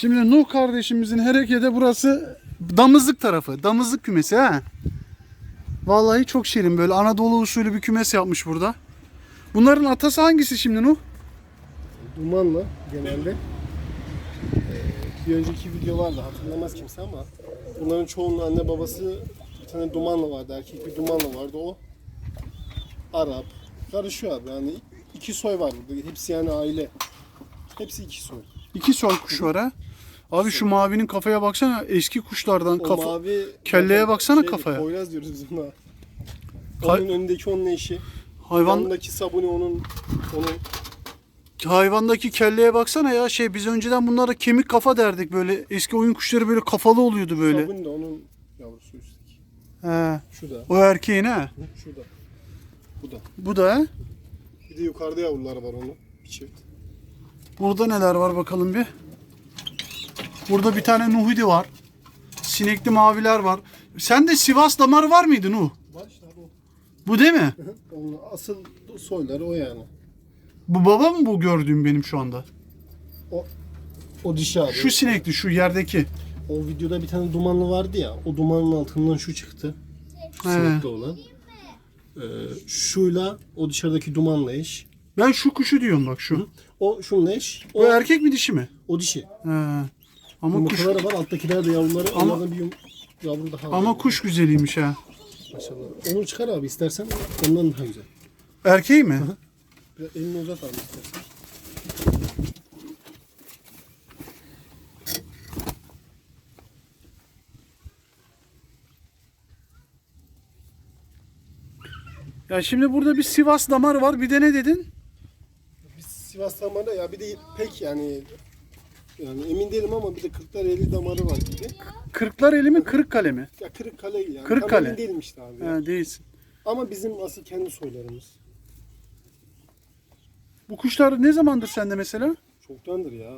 Şimdi Nuh kardeşimizin harekete burası damızlık tarafı. Damızlık kümesi ha. Vallahi çok şirin böyle Anadolu usulü bir kümes yapmış burada. Bunların atası hangisi şimdi Nuh? Dumanla genelde. Ee, bir önceki videolarda hatırlamaz kimse ama bunların çoğunun anne babası bir tane dumanla vardı. Erkek bir dumanla vardı. O Arap. Karışıyor abi. Yani iki soy var burada. Hepsi yani aile. Hepsi iki soy. İki soy kuş var ha. Abi şu mavinin kafaya baksana eski kuşlardan O kafa. mavi kelleye baksana şey, kafaya. Poyraz diyoruz biz buna. Kay- Onun önündeki onun eşi. Hayvan Yanındaki sabuni onun onun hayvandaki kelleye baksana ya şey biz önceden bunlara kemik kafa derdik böyle. Eski oyun kuşları böyle kafalı oluyordu böyle. sabuni de onun yavrusu üstteki. He. Şu da. O erkeğin ha. Şu da. Bu da. Bu da ha. Bir de yukarıda yavrular var onun. Bir çift. Burada neler var bakalım bir. Burada bir tane Nuhidi var. Sinekli maviler var. Sen de Sivas damarı var mıydı Nuh? Var işte abi o. Bu değil mi? Asıl soyları o yani. Bu baba mı bu gördüğüm benim şu anda? O dişi abi. Şu sinekli şu yerdeki. O videoda bir tane dumanlı vardı ya. O dumanın altından şu çıktı. He. sinekli olan. Ee, şuyla o dışarıdaki dumanla eş. Ben şu kuşu diyorum bak şu. O şununla eş. Bu O, erkek mi dişi mi? o dişi. He. Ama kuş Yumurtaları var. Alttakiler de yavruları. Ama- Onlardan bir yum, yavru daha var. ama kuş güzeliymiş ha. Maşallah. Onu çıkar abi istersen. Ondan daha güzel. Erkeği mi? Biraz elini uzat abi istersen. Ya şimdi burada bir Sivas damarı var. Bir de ne dedin? Biz Sivas damarı ya bir de pek yani yani emin değilim ama bir de Kırklar 50 damarı var gibi. Kırklar eli mi Kırıkkale mi? Ya Kırıkkale yani. Kırıkkale. Tam emin değilim işte abi. ya. Ha, değilsin. Ama bizim asıl kendi soylarımız. Bu kuşlar ne zamandır sende mesela? Çoktandır ya.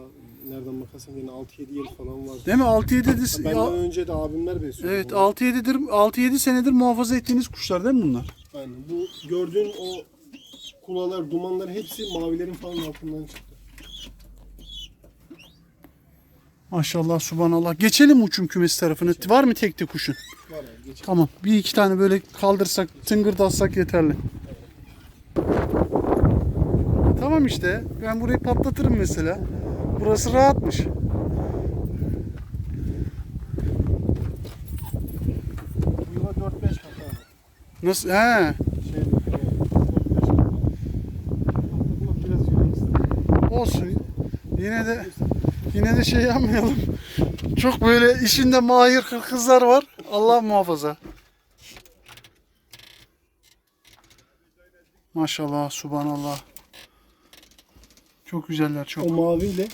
Nereden bakarsan yine 6-7 yıl falan var. Değil mi? 6-7'dir. Benden önce de abimler besliyor. Evet bunu. 6-7'dir 6-7 senedir muhafaza ettiğiniz kuşlar değil mi bunlar? Aynen. Bu gördüğün o kulalar, dumanlar hepsi mavilerin falan altından çıktı. Maşallah subhanallah. Geçelim uçum kümesi tarafına. Var mı tekte kuşun? Var abi geç. Tamam. Bir iki tane böyle kaldırsak, tıngırdatsak yeterli. Tamam işte. Ben burayı patlatırım mesela. Burası rahatmış. Yuva 4-5 kat abi. Nasıl? He. Şey, 4-5 kat. Patlatmak biraz yüreği ister. Olsun. Yine de yine de şey yapmayalım. Çok böyle işinde mahir kızlar var. Allah muhafaza. Maşallah, subhanallah. Çok güzeller, çok. O maviyle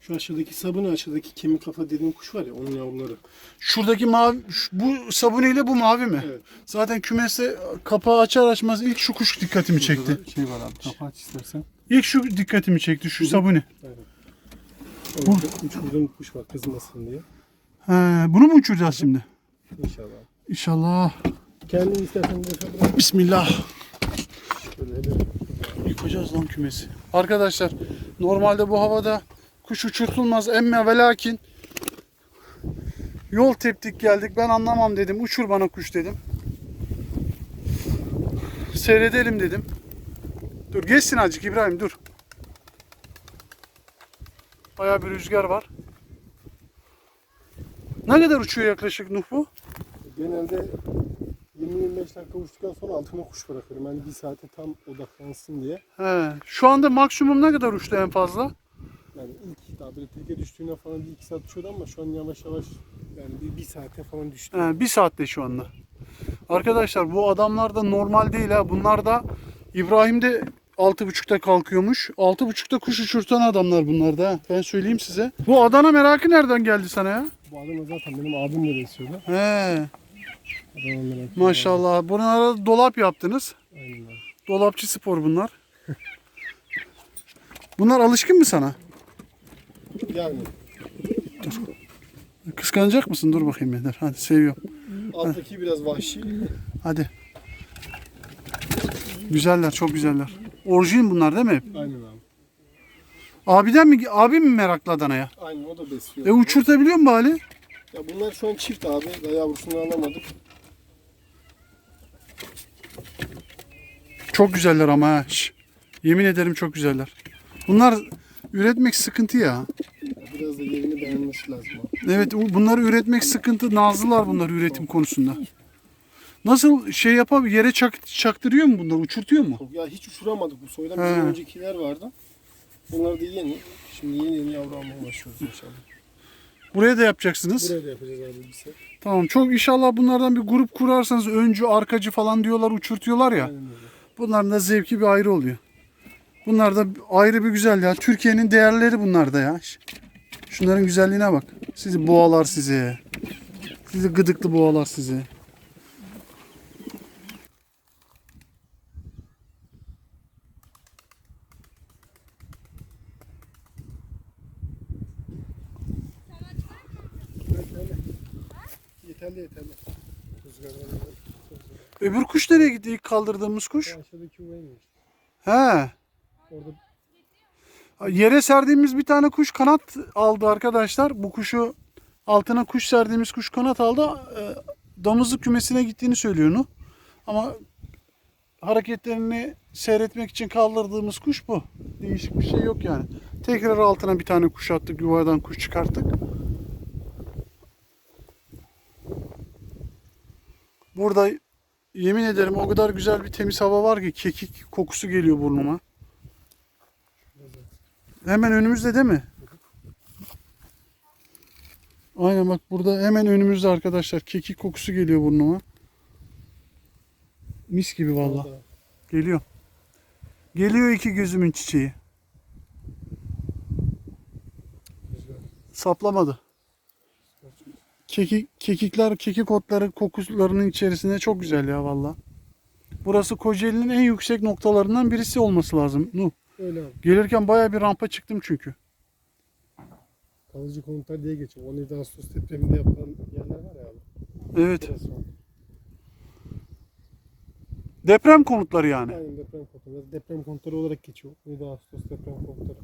şu aşağıdaki sabunu aşağıdaki kemik kafa dediğim kuş var ya onun yavruları. Şuradaki mavi, şu- bu sabuniyle bu mavi mi? Evet. Zaten kümeste kapağı açar açmaz ilk şu kuş dikkatimi çekti. Şey var abi kapat istersen. İlk şu dikkatimi çekti, şu sabuni. Uçurduğum kuş var kızmasın diye. He, bunu mu uçuracağız şimdi? İnşallah. İnşallah. Kendin istersen de bırak. Bismillah. Yıkacağız lan kümesi. Arkadaşlar normalde bu havada kuş uçurtulmaz emme ve lakin yol teptik geldik ben anlamam dedim uçur bana kuş dedim. Seyredelim dedim. Dur geçsin azıcık İbrahim dur. Baya bir rüzgar var. Ne kadar uçuyor yaklaşık Nuh bu? Genelde 20-25 dakika uçtuktan sonra altına kuş bırakıyorum. Yani bir saate tam odaklansın diye. He. Şu anda maksimum ne kadar uçtu en fazla? Yani ilk daha böyle teke düştüğüne falan bir iki saat uçuyordu ama şu an yavaş yavaş yani bir, bir saate falan düştü. He, bir saatte şu anda. Arkadaşlar bu adamlar da normal değil ha. Bunlar da İbrahim de 6.30'da kalkıyormuş. 6.30'da kuş uçurtan adamlar bunlar da. Ben söyleyeyim size. Bu Adana merakı nereden geldi sana ya? Bu adam da zaten benim abimle besliyordu. He, Adamın merak maşallah. Bunlara dolap yaptınız. Aynen. Dolapçı spor bunlar. Bunlar alışkın mı sana? Yani Kıskanacak mısın? Dur bakayım Eder. Hadi seviyorum. alttaki biraz vahşi. Hadi. Güzeller, çok güzeller. Orijin bunlar değil mi? Aynen abi. Abiden mi? Abi mi meraklı Adana'ya? Aynen o da besliyor. E uçurtabiliyor mu bari? Ya bunlar şu an çift abi. Daha yavrusunu alamadık. Çok güzeller ama ha. Şş. Yemin ederim çok güzeller. Bunlar üretmek sıkıntı ya. Biraz da yerini beğenmesi lazım abi. Evet bu- bunları üretmek sıkıntı. Nazlılar bunlar üretim konusunda. Nasıl şey yapar yere çak, çaktırıyor mu bunlar? Uçurtuyor mu? Ya hiç uçuramadık. Bu soydan He. bizim öncekiler vardı. Bunlar da yeni. Şimdi yeni yeni yavru almaya başlıyoruz inşallah. Buraya da yapacaksınız. Buraya da yapacağız abi bir set. Tamam çok inşallah bunlardan bir grup kurarsanız öncü arkacı falan diyorlar uçurtuyorlar ya. Aynen öyle. Bunların da zevki bir ayrı oluyor. Bunlar da ayrı bir güzel ya. Türkiye'nin değerleri bunlar da ya. Şunların güzelliğine bak. Sizi boğalar sizi. Sizi gıdıklı boğalar sizi. Yeterli. Yeterli yeterli. Rüzgardan Öbür kuş nereye gitti ilk kaldırdığımız kuş? Aşağıdaki uvaymış. He. Orada Yere serdiğimiz bir tane kuş kanat aldı arkadaşlar. Bu kuşu altına kuş serdiğimiz kuş kanat aldı. E, Damızlık kümesine gittiğini söylüyor Nuh. Ama hareketlerini seyretmek için kaldırdığımız kuş bu. Değişik bir şey yok yani. Tekrar altına bir tane kuş attık. Yuvadan kuş çıkarttık. Burada yemin ederim o kadar güzel bir temiz hava var ki kekik kokusu geliyor burnuma. Hemen önümüzde değil mi? Aynen bak burada hemen önümüzde arkadaşlar. Kekik kokusu geliyor burnuma. Mis gibi valla. Geliyor. Geliyor iki gözümün çiçeği. Saplamadı. Kekik, kekikler, kekik otları kokularının içerisinde çok güzel ya valla. Burası Kocaeli'nin en yüksek noktalarından birisi olması lazım. Nuh. Öyle abi. Gelirken baya bir rampa çıktım çünkü. Kalıcı konutlar diye geçiyor. 17 Ağustos depreminde yapılan yerler var ya abi. Evet. Burası. Deprem konutları yani. Aynen deprem konutları. Deprem konutları olarak geçiyor. 17 Ağustos deprem konutları.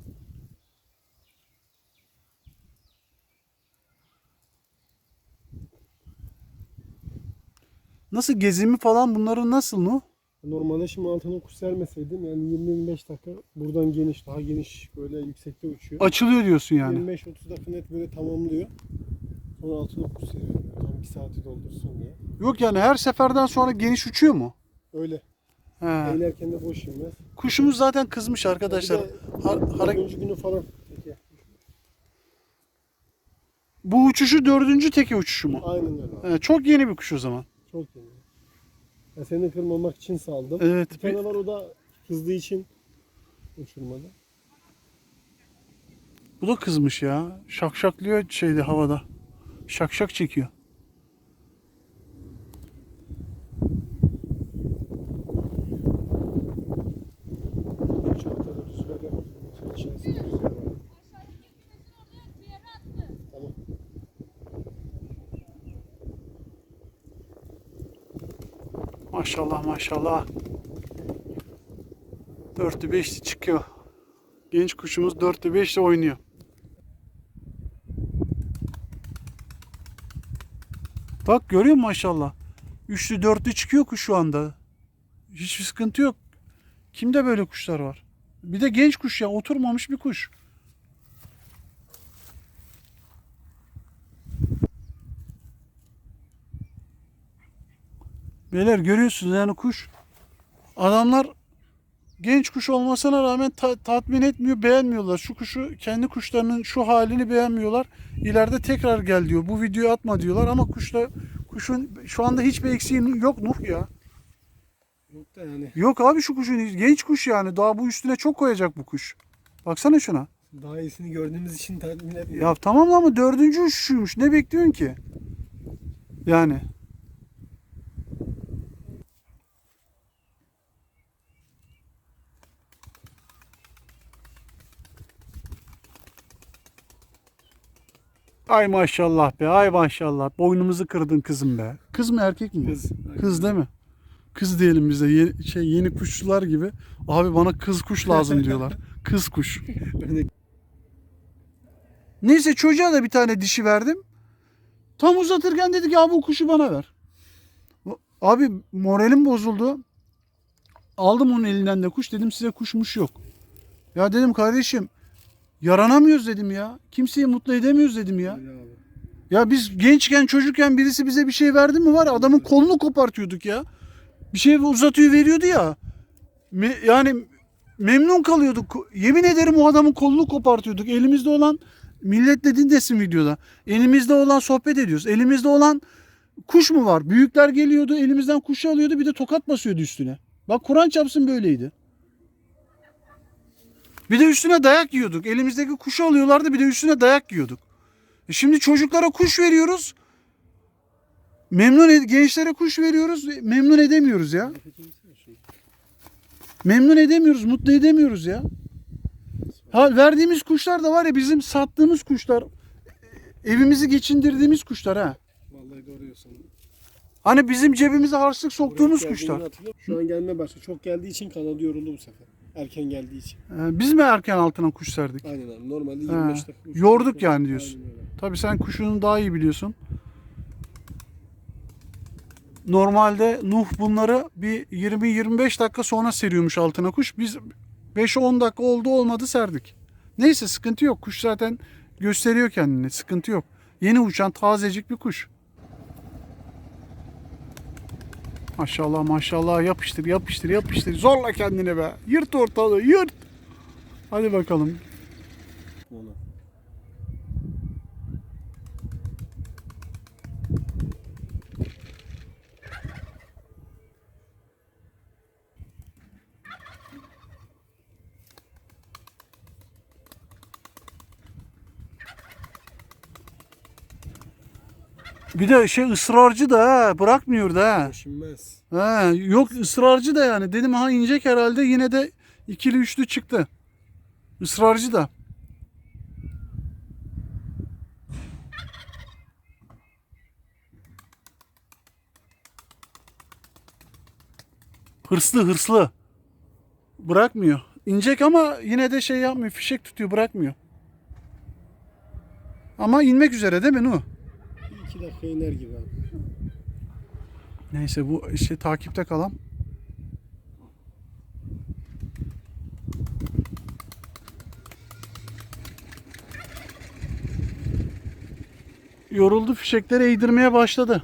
Nasıl gezimi falan bunların nasıl mı? Normalde şimdi altına kuş sermeseydim yani 20-25 dakika buradan geniş, daha geniş böyle yüksekte uçuyor. Açılıyor diyorsun yani. 25-30 dakika net böyle tamamlıyor. Sonra altına kuş seriyor. Tam 2 saati doldursun diye. Yok yani her seferden sonra geniş uçuyor mu? Öyle. He. Eğlerken de boş inmez. Kuşumuz zaten kızmış arkadaşlar. Bir de Har- dördüncü günü falan. Peki. Bu uçuşu dördüncü teke uçuşu mu? Aynen öyle. He, çok yeni bir kuş o zaman. Çok iyi. Ya seni kırmamak için saldım. Evet. Bir tane var o da kızdığı için uçurmadı. Bu da kızmış ya. Şakşaklıyor şeyde havada. Şakşak çekiyor. Çantada rüzgar yok. İçerisinde rüzgar var. Tamam. Maşallah maşallah. Dörtlü beşli çıkıyor. Genç kuşumuz dörtlü beşli oynuyor. Bak görüyor musun maşallah. Üçlü dörtlü çıkıyor kuş şu anda. Hiçbir sıkıntı yok. Kimde böyle kuşlar var? Bir de genç kuş ya oturmamış bir kuş. Beyler görüyorsunuz yani kuş. Adamlar genç kuş olmasına rağmen ta- tatmin etmiyor, beğenmiyorlar. Şu kuşu kendi kuşlarının şu halini beğenmiyorlar. İleride tekrar gel diyor. Bu videoyu atma diyorlar ama kuşla kuşun şu anda hiçbir eksiği yok Nuh ya. Yok da yani Yok abi şu kuşun genç kuş yani. Daha bu üstüne çok koyacak bu kuş. Baksana şuna. daha iyisini gördüğümüz için tatmin etmiyor. Ya tamam ama dördüncü uçuşuymuş. Ne bekliyorsun ki? Yani. Ay maşallah be, ay maşallah. Boynumuzu kırdın kızım be. Kız mı erkek mi? Kız. Kız değil mi? Kız diyelim bize. Ye- şey yeni kuşçular gibi. Abi bana kız kuş lazım diyorlar. Kız kuş. Neyse çocuğa da bir tane dişi verdim. Tam uzatırken dedi ki abi bu kuşu bana ver. Abi moralim bozuldu. Aldım onun elinden de kuş. Dedim size kuşmuş yok. Ya dedim kardeşim yaranamıyoruz dedim ya. Kimseyi mutlu edemiyoruz dedim ya. Ya biz gençken çocukken birisi bize bir şey verdi mi var adamın kolunu kopartıyorduk ya. Bir şey uzatıyor veriyordu ya. Me- yani memnun kalıyorduk. Yemin ederim o adamın kolunu kopartıyorduk. Elimizde olan millet de dinlesin videoda. Elimizde olan sohbet ediyoruz. Elimizde olan kuş mu var? Büyükler geliyordu elimizden kuşu alıyordu bir de tokat basıyordu üstüne. Bak Kur'an çapsın böyleydi. Bir de üstüne dayak yiyorduk. Elimizdeki kuşu alıyorlardı bir de üstüne dayak yiyorduk. E Şimdi çocuklara kuş veriyoruz. Memnun ed- gençlere kuş veriyoruz. e, Memnun edemiyoruz ya. Memnun edemiyoruz, mutlu edemiyoruz ya. Ha verdiğimiz kuşlar da var ya bizim sattığımız kuşlar. e, Evimizi geçindirdiğimiz kuşlar ha. Vallahi doğru diyorsun. Hani bizim cebimize harçlık soktuğumuz Buraya kuşlar. geldiğini hatırlıyorum. Şu an gelmeye başladı. Çok geldiği için kanadı yoruldu bu sefer. Erken geldiği için. Ee, biz mi erken altına kuş serdik? Aynen abi. Normalde 25 Ha, dakika. üç yorduk yani diyorsun. Aynen öyle. Tabii sen kuşunu daha iyi biliyorsun. Normalde Nuh bunları bir 20-25 dakika sonra seriyormuş altına kuş. Biz 5-10 dakika oldu olmadı serdik. Neyse sıkıntı yok. Kuş zaten gösteriyor kendini. Sıkıntı yok. Yeni uçan tazecik bir kuş. Maşallah maşallah yapıştır yapıştır yapıştır. Zorla kendini be. Yırt ortalığı yırt. Hadi bakalım. Ona. Bir de şey ısrarcı da ha, bırakmıyor da ha. Düşünmez. Ha, yok ısrarcı da yani. Dedim ha inecek herhalde yine de ikili üçlü çıktı. Israrcı da. Hırslı hırslı. Bırakmıyor. İnecek ama yine de şey yapmıyor. Fişek tutuyor bırakmıyor. Ama inmek üzere değil mi Nuh? Bir iki dakika iner gibi abi. Neyse bu işte takipte kalan. Yoruldu fişekleri eğdirmeye başladı.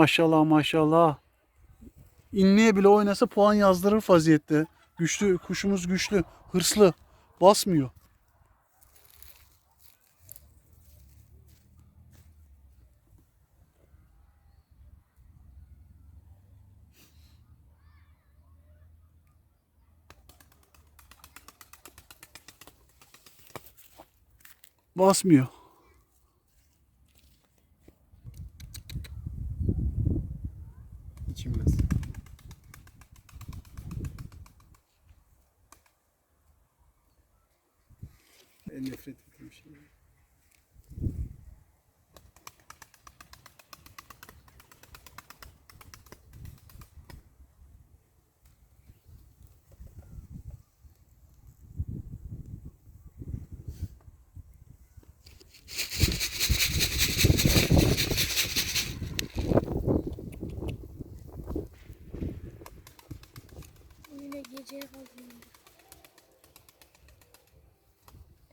Maşallah maşallah. İnliğe bile oynasa puan yazdırır vaziyette. Güçlü, kuşumuz güçlü, hırslı, basmıyor. Basmıyor.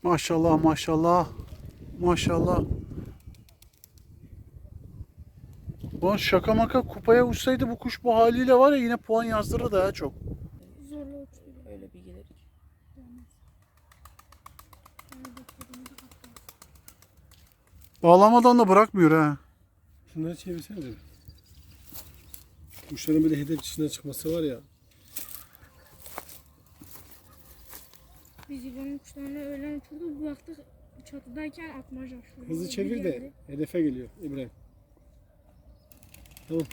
Maşallah maşallah. Maşallah. Ulan şaka maka kupaya uçsaydı bu kuş bu haliyle var ya yine puan yazdırırdı ha çok. Zorla uçuyor. Öyle bir gelir. Bağlamadan da bırakmıyor ha. Şunları çevirsene de. Kuşların böyle hedef dışına çıkması var ya. biz yılanın kuşlarına öğlen oturduk. Baktık çatıdayken atmaca. Hızlı çevir de hedefe geliyor İbrahim. Tamam.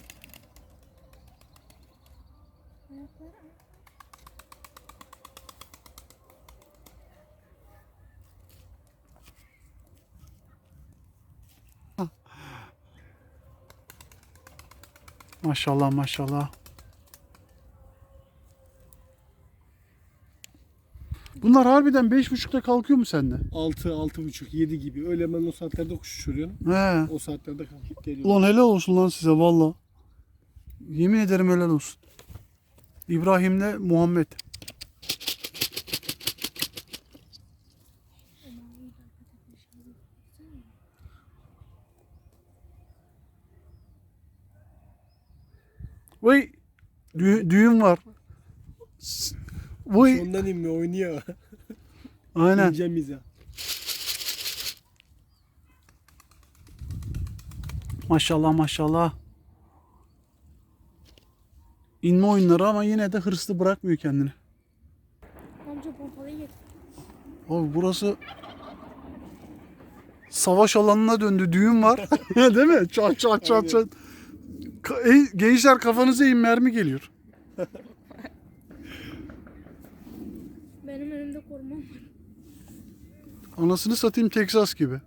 Maşallah maşallah. Bunlar harbiden beş buçukta kalkıyor mu sende? 6, 6.30, 7 gibi. Öyle ben o saatlerde kuş uçuruyorum. He. O saatlerde kalkıp geliyorum. Ulan helal olsun lan size valla. Yemin ederim helal olsun. İbrahim'le Muhammed. Vay dü- düğün var. S- Vay Ondan inmiyor oynuyor. aynen. İnce miza. Maşallah maşallah. İnme oyunları ama yine de hırslı bırakmıyor kendini. Amca pompalıyı getir. Abi burası savaş alanına döndü. Düğün var. Değil mi? Çat çat çat çat. Gençler kafanıza in mermi geliyor. Korumam var. Anasını satayım Texas gibi.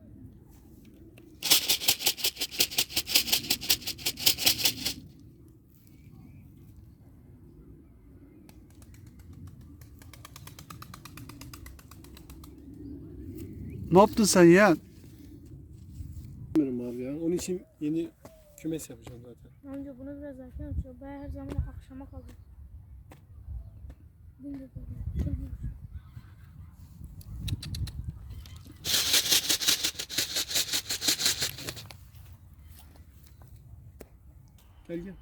Ne yaptın sen ya? Bilmiyorum abi ya. Onun için yeni kümes yapacağım zaten. Amca bunu biraz erken açıyor. Ben her zaman akşama kalıyor. Böyle. Gel gel.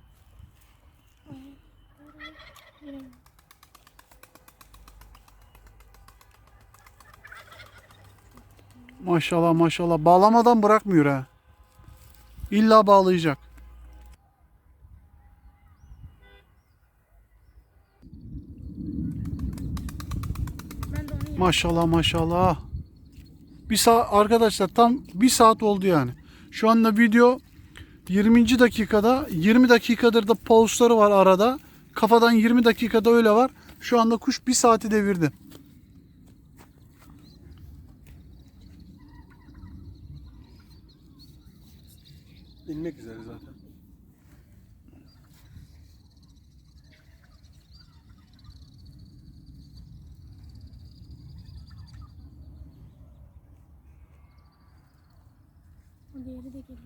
Maşallah maşallah. Bağlamadan bırakmıyor ha. İlla bağlayacak. Ben de onu yedim. Maşallah maşallah. Bir saat arkadaşlar tam bir saat oldu yani. Şu anda video 20. dakikada 20 dakikadır da pausları var arada. Kafadan 20 dakikada öyle var. Şu anda kuş bir saati devirdi. İnmek üzere zaten. Diğeri de geliyor.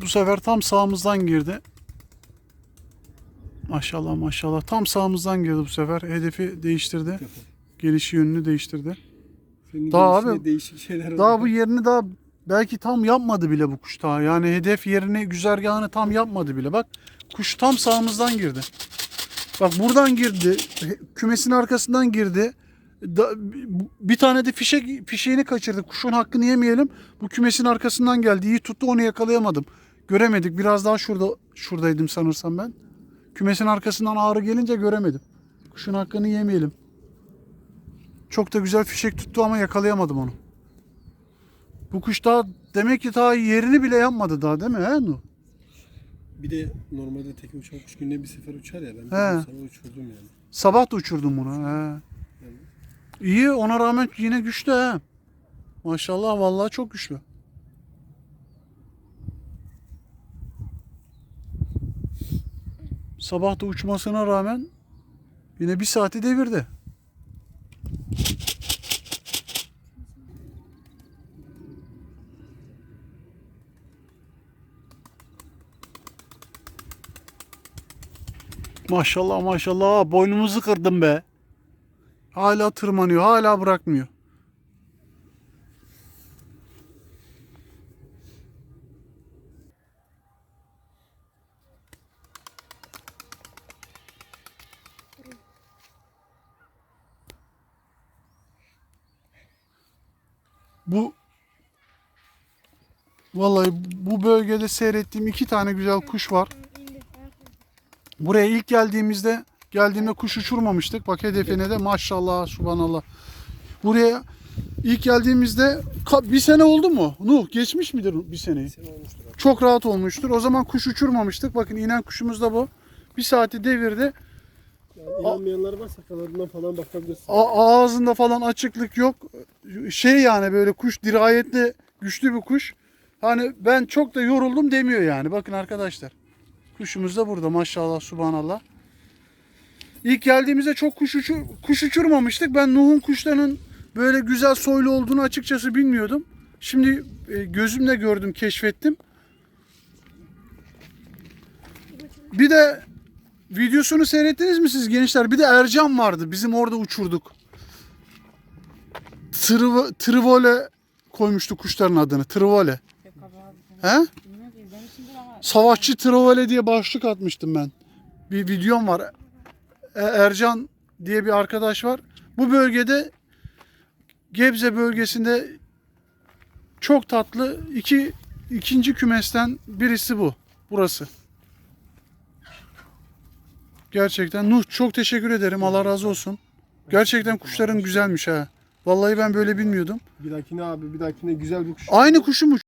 Bu sefer tam sağımızdan girdi. Maşallah maşallah. Tam sağımızdan girdi bu sefer. Hedefi değiştirdi. Gelişi yönünü değiştirdi. Senin Daha abi, değişik şeyler Daha bu yerini daha belki tam yapmadı bile bu kuş daha. Yani hedef yerini, güzergahını tam yapmadı bile. Bak kuş tam sağımızdan girdi. Bak buradan girdi. Kümesin arkasından girdi. Da- bir tane de fişek fişeğini kaçırdı. Kuşun hakkını yemeyelim. Bu kümesin arkasından geldi. İyi tuttu onu yakalayamadım. Göremedik. Biraz daha şurada şuradaydım sanırsam ben. Kümesin arkasından ağrı gelince göremedim. Kuşun hakkını yemeyelim. Çok da güzel fişek tuttu ama yakalayamadım onu. Bu kuş daha demek ki daha yerini bile yapmadı daha değil mi? He Nuh? Bir de normalde tek uçan kuş günde bir sefer uçar ya. Ben He. sana uçurdum yani. Sabah da uçurdum bunu. He. İyi ona rağmen yine güçlü he. Maşallah vallahi çok güçlü. Sabah da uçmasına rağmen yine bir saati devirdi. Maşallah maşallah boynumuzu kırdım be. Hala tırmanıyor, hala bırakmıyor. Bu Vallahi bu bölgede seyrettiğim iki tane güzel kuş var. Buraya ilk geldiğimizde geldiğimde kuş uçurmamıştık. Bak hedefine de maşallah subhanallah. Buraya ilk geldiğimizde bir sene oldu mu? Nuh geçmiş midir bir seneyi? Sen olmuştur abi. Çok rahat olmuştur. O zaman kuş uçurmamıştık. Bakın inen kuşumuz da bu. Bir saati devirdi. Yani inanmayanlar varsa kanadından falan bakabilirsin. A- ağzında falan açıklık yok. Şey yani böyle kuş dirayetli Güçlü bir kuş. Hani ben çok da yoruldum demiyor yani. Bakın arkadaşlar. Kuşumuz da burada maşallah subhanallah. İlk geldiğimizde çok kuş, uçur, kuş uçurmamıştık. Ben Nuh'un kuşlarının böyle güzel soylu olduğunu açıkçası bilmiyordum. Şimdi e, gözümle gördüm, keşfettim. Bir de videosunu seyrettiniz mi siz gençler? Bir de Ercan vardı. Bizim orada uçurduk. Trivo, Trivole koymuştu kuşların adını. Trivole. He? Savaşçı Trivole diye başlık atmıştım ben. Bir videom var. E- Ercan diye bir arkadaş var. Bu bölgede Gebze bölgesinde çok tatlı iki ikinci kümesten birisi bu. Burası. Gerçekten Nuh çok teşekkür ederim. Allah razı olsun. Gerçekten kuşların güzelmiş ha. Vallahi ben böyle bilmiyordum. Bir dahakine abi bir dahakine güzel bir kuş. Aynı kuşu mu